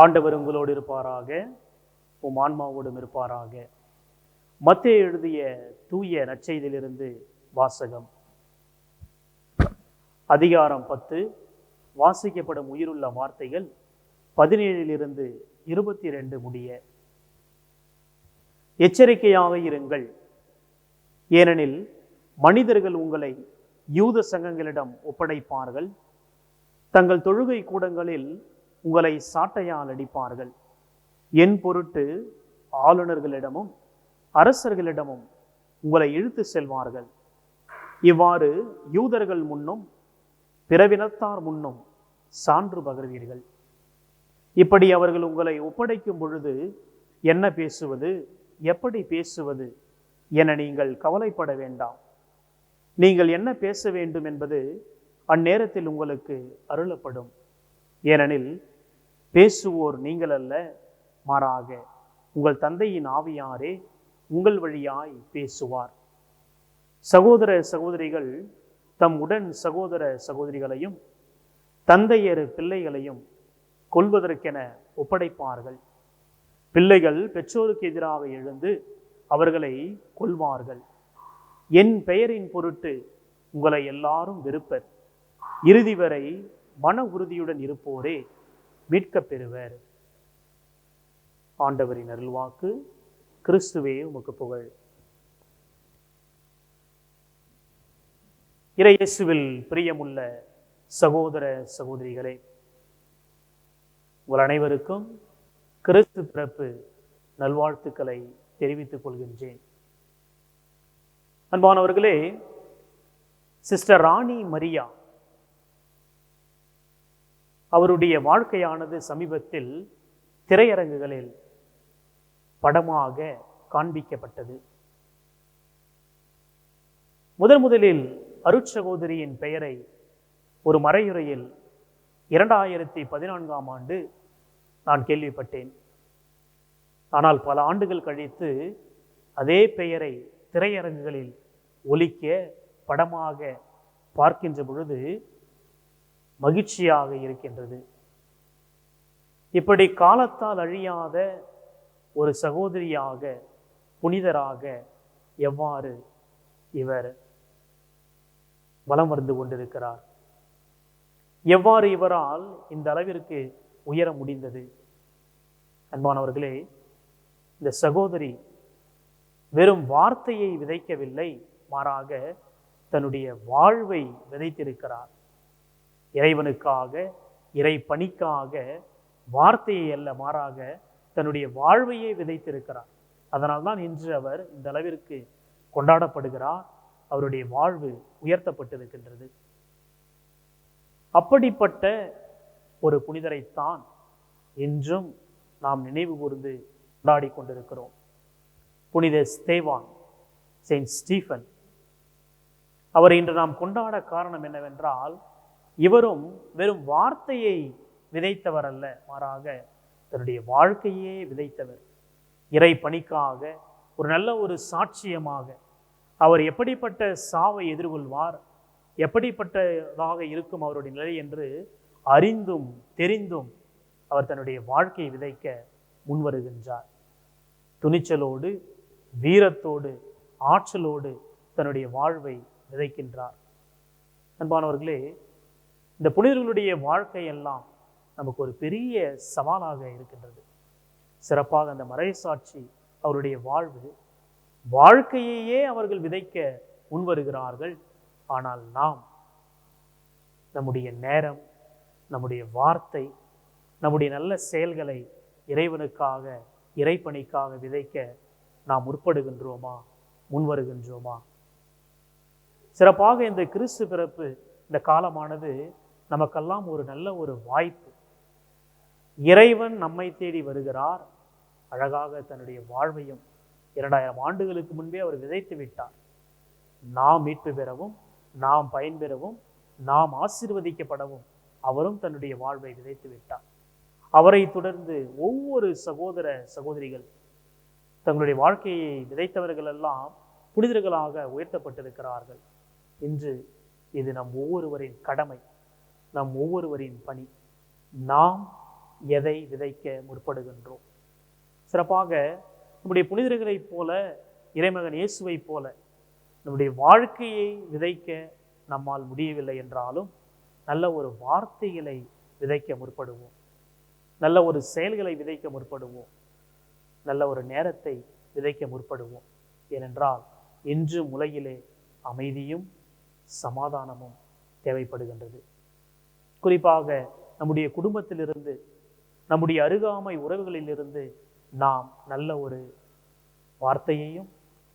ஆண்டவர் உங்களோடு இருப்பாராக உம் ஆன்மாவோடும் இருப்பாராக. மத்திய எழுதிய தூய நற்செய்தியிலிருந்து வாசகம். அதிகாரம் பத்து. வாசிக்கப்படும் உயிருள்ள வார்த்தைகள் பதினேழிலிருந்து இருபத்தி ரெண்டு முடிய. எச்சரிக்கையாக இருங்கள். ஏனெனில் மனிதர்கள் உங்களை யூத சங்கங்களிடம் ஒப்படைப்பார்கள். தங்கள் தொழுகை கூடங்களில் உங்களை சாட்டையால் அடிப்பார்கள். என் பொருட்டு ஆளுநர்களிடமும் அரசர்களிடமும் உங்களை இழுத்து செல்வார்கள். இவ்வாறு யூதர்கள் முன்னும் பிறவினத்தார் முன்னும் சான்று பகர்வீர்கள். இப்படி அவர்கள் உங்களை ஒப்படைக்கும் பொழுது என்ன பேசுவது எப்படி பேசுவது என நீங்கள் கவலைப்பட வேண்டாம். நீங்கள் என்ன பேச வேண்டும் என்பது அந்நேரத்தில் உங்களுக்கு அருளப்படும். ஏனெனில் பேசுவோர் நீங்கள் அல்ல மாறாக உங்கள் தந்தையின் ஆவியாரே உங்கள் வழியாய் பேசுவார். சகோதர சகோதரிகள் தம் உடன் சகோதர சகோதரிகளையும் தந்தையர் பிள்ளைகளையும் கொல்வதற்கென ஒப்படைப்பார்கள். பிள்ளைகள் பெற்றோருக்கு எதிராக எழுந்து அவர்களை கொல்வார்கள். என் பெயரின் பொருட்டு உங்களை எல்லாரும் வெறுப்பர். இறுதி வரை மன உறுதியுடன் இருப்போரே மீட்கப் பெறுவர் ஆண்டவரின் அருள்வாக்கு கிறிஸ்துவே உமக்கு புகழ். இறையேசுவில் பிரியமுள்ள சகோதர சகோதரிகளே உங்கள் அனைவருக்கும் கிறிஸ்து பிறப்பு நல்வாழ்த்துக்களை தெரிவித்துக் கொள்கின்றேன். அன்பானவர்களே சிஸ்டர் ராணி மரியா அவருடைய வாழ்க்கையானது சமீபத்தில் திரையரங்குகளில் படமாக காண்பிக்கப்பட்டது. முதன் முதலில் அருட்சகோதரியின் பெயரை ஒரு மறையுறையில் இரண்டாயிரத்தி பதினான்காம் ஆண்டு நான் கேள்விப்பட்டேன். ஆனால் பல ஆண்டுகள் கழித்து அதே பெயரை திரையரங்குகளில் ஒலிக்க படமாக பார்க்கின்ற பொழுது மகிழ்ச்சியாக இருக்கின்றது. இப்படி காலத்தால் அழியாத ஒரு சகோதரியாக புனிதராக எவ்வாறு இவர் வலம் வந்து கொண்டிருக்கிறார்? எவ்வாறு இவரால் இந்த அளவிற்கு உயர முடிந்தது? அன்பானவர்களே இந்த சகோதரி வெறும் வார்த்தையை விதைக்கவில்லை மாறாக தன்னுடைய வாழ்வை விதைத்திருக்கிறார். இறைவனுக்காக இறை பணிக்காக வார்த்தையை அல்ல மாறாக தன்னுடைய வாழ்வையே விதைத்திருக்கிறார். அதனால்தான் இன்று அவர் இந்த அளவிற்கு கொண்டாடப்படுகிறார். அவருடைய வாழ்வு உயர்த்தப்பட்டிருக்கின்றது. அப்படிப்பட்ட ஒரு புனிதரைத்தான் என்றும் நாம் நினைவு கூர்ந்து கொண்டாடி கொண்டிருக்கிறோம். புனித ஸ்தேவான் செயின்ட் ஸ்டீஃபன். அவரை இன்று நாம் கொண்டாட காரணம் என்னவென்றால் இவரும் வெறும் வார்த்தையை விதைத்தவர் அல்ல மாறாக தன்னுடைய வாழ்க்கையே விதைத்தவர். இறை பணிக்காக ஒரு நல்ல ஒரு சாட்சியமாக அவர் எப்படிப்பட்ட சாவை எதிர்கொள்வார் எப்படிப்பட்டதாக இருக்கும் அவருடைய நிலை என்று அறிந்தும் தெரிந்தும் அவர் தன்னுடைய வாழ்க்கையை விதைக்க முன்வருகின்றார். துணிச்சலோடு வீரத்தோடு ஆற்றலோடு தன்னுடைய வாழ்வை விதைக்கின்றார். அன்பானவர்களே இந்த புனிதர்களுடைய வாழ்க்கை எல்லாம் நமக்கு ஒரு பெரிய சவாலாக இருக்கின்றது. சிறப்பாக அந்த மறைசாட்சி அவருடைய வாழ்வு வாழ்க்கையையே அவர்கள் விதைக்க முன்வருகிறார்கள். ஆனால் நாம் நம்முடைய நேரம் நம்முடைய வார்த்தை நம்முடைய நல்ல செயல்களை இறைவனுக்காக இறைப்பணிக்காக விதைக்க நாம் முற்படுகின்றோமா? முன்வருகின்றோமா? சிறப்பாக இந்த கிறிஸ்து பிறப்பு இந்த காலமானது நமக்கெல்லாம் ஒரு நல்ல ஒரு வாய்ப்பு. இறைவன் நம்மை தேடி வருகிறார். அழகாக தன்னுடைய வாழ்வையும் இரண்டாயிரம் ஆண்டுகளுக்கு முன்பே அவர் விதைத்து விட்டார். நாம் மீட்பு பெறவும் நாம் பயன்பெறவும் நாம் ஆசிர்வதிக்கப்படவும் அவரும் தன்னுடைய வாழ்வை விதைத்து விட்டார். அவரை தொடர்ந்து ஒவ்வொரு சகோதர சகோதரிகள் தங்களுடைய வாழ்க்கையை விதைத்தவர்கள் எல்லாம் புனிதர்களாக உயர்த்தப்பட்டிருக்கிறார்கள். இன்று இது நம் ஒவ்வொருவரின் கடமை. நம் ஒவ்வொருவரின் பணி. நாம் எதை விதைக்க முற்படுகின்றோம்? சிறப்பாக நம்முடைய புனிதர்களைப் போல இறைமகன் இயேசுவைப் போல நம்முடைய வாழ்க்கையை விதைக்க நம்மால் முடியவில்லை என்றாலும் நல்ல ஒரு வார்த்தைகளை விதைக்க முற்படுவோம். நல்ல ஒரு செயல்களை விதைக்க முற்படுவோம். நல்ல ஒரு நேரத்தை விதைக்க முற்படுவோம். ஏனென்றால் இன்று முலையிலே அமைதியும் சமாதானமும் தேவைப்படுகின்றது. குறிப்பாக நம்முடைய குடும்பத்திலிருந்து நம்முடைய அருகாமை உறவுகளிலிருந்து நாம் நல்ல ஒரு வார்த்தையையும்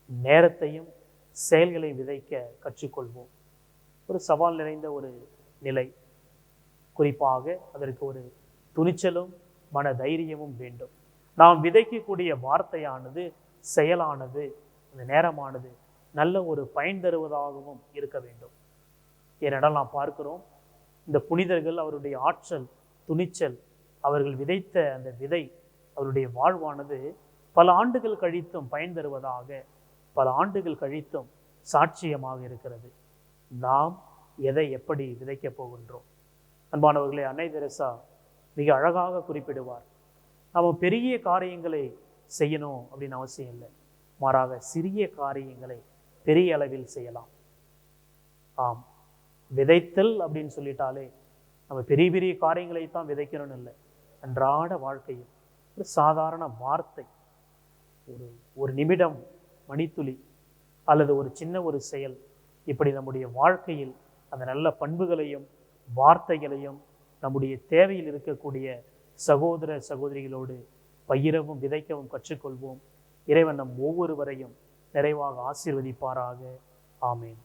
நேரத்தையும் செயல்களை விதைக்க கற்றுக்கொள்வோம். ஒரு சவால் நிறைந்த ஒரு நிலை. குறிப்பாக அதற்கு ஒரு துணிச்சலும் மன தைரியமும் வேண்டும். நாம் விதைக்கக்கூடிய வார்த்தையானது செயலானது அந்த நேரமானது நல்ல ஒரு பயன் தருவதாகவும் இருக்க வேண்டும். ஏனென்றால் நாம் பார்க்கிறோம். இந்த புனிதர்கள் அவருடைய ஆற்றல் துணிச்சல் அவர்கள் விதைத்த அந்த விதை அவருடைய வாழ்வானது பல ஆண்டுகள் கழித்தும் பயன் தருவதாக பல ஆண்டுகள் கழித்தும் சாட்சியமாக இருக்கிறது. நாம் எதை எப்படி விதைக்கப் போகின்றோம்? அன்பானவர்களே அன்னை தெரசா மிக அழகாக குறிப்பிடுவார். நாம் பெரிய காரியங்களை செய்யணும் அப்படின்னு அவசியம் இல்லை. மாறாக சிறிய காரியங்களை பெரிய அளவில் செய்யலாம். ஆம். விதைத்தல் அப்படின்னு சொல்லிட்டாலே நம்ம பெரிய பெரிய காரியங்களை தான் விதைக்கணும்னு இல்லை. அன்றாட வாழ்க்கையில் ஒரு சாதாரண வார்த்தை ஒரு ஒரு நிமிடம் மணித்துளி அல்லது ஒரு சின்ன ஒரு செயல் இப்படி நம்முடைய வாழ்க்கையில் அந்த நல்ல பண்புகளையும் வார்த்தைகளையும் நம்முடைய தேவையில் இருக்கக்கூடிய சகோதர சகோதரிகளோடு பயிரவும் விதைக்கவும் கற்றுக்கொள்வோம். இறைவன் நம் ஒவ்வொருவரையும் நிறைவாக ஆசீர்வதிப்பாராக. ஆமேன்.